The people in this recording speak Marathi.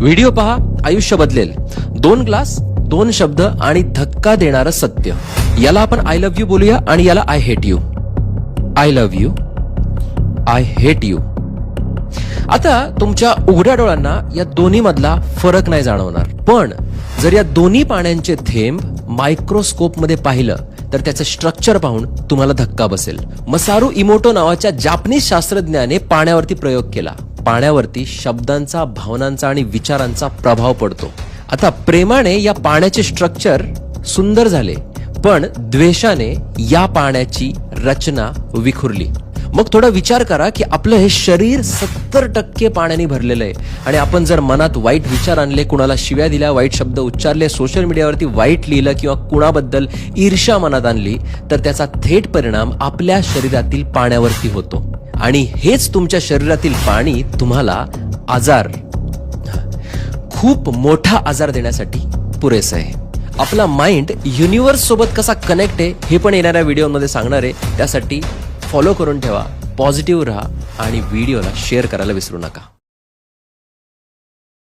व्हिडिओ पहा आयुष्य बदलेल. दोन ग्लास दोन शब्द आणि धक्का देणारं सत्य. याला आपण आय लव्ह यू बोलूया आणि याला I hate you I love you I hate you आता तुमच्या उघड्या डोळ्यांना या दोन्ही मधला फरक नाही जाणवणार. पण जर या दोन्ही पाण्यांचे थेंब मायक्रोस्कोपमध्ये पाहिलं तर त्याचं स्ट्रक्चर पाहून तुम्हाला धक्का बसेल. मसारू इमोटो नावाच्या जापनीज शास्त्रज्ञाने पाण्यावरती प्रयोग केला. पाण्यावरती शब्दांचा भावनांचा आणि विचारांचा प्रभाव पडतो. आता प्रेमाने या पाण्याचे स्ट्रक्चर सुंदर झाले पण द्वेषाने या पाण्याची रचना विखुरली. मग थोडा विचार करा की आपलं हे शरीर सत्तर टक्के पाण्याने भरलेलं आहे. आणि आपण जर मनात वाईट विचार आणले कुणाला शिव्या दिल्या वाईट शब्द उच्चारले सोशल मीडियावरती वाईट लिहिलं किंवा कुणाबद्दल ईर्ष्या मनात आणली तर त्याचा थेट परिणाम आपल्या शरीरातील पाण्यावरती होतो. आणि हेच तुमच्या शरीरातील पाणी तुम्हाला आजार खूप मोठा आजार देण्यासाठी पुरेसं आहे. आपला माइंड युनिव्हर्स सोबत कसा कनेक्ट आहे हे पण येणाऱ्या व्हिडिओमध्ये सांगणार आहे. त्यासाठी फॉलो करून ठेवा पॉझिटिव्ह राहा आणि व्हिडिओला शेअर करायला विसरू नका.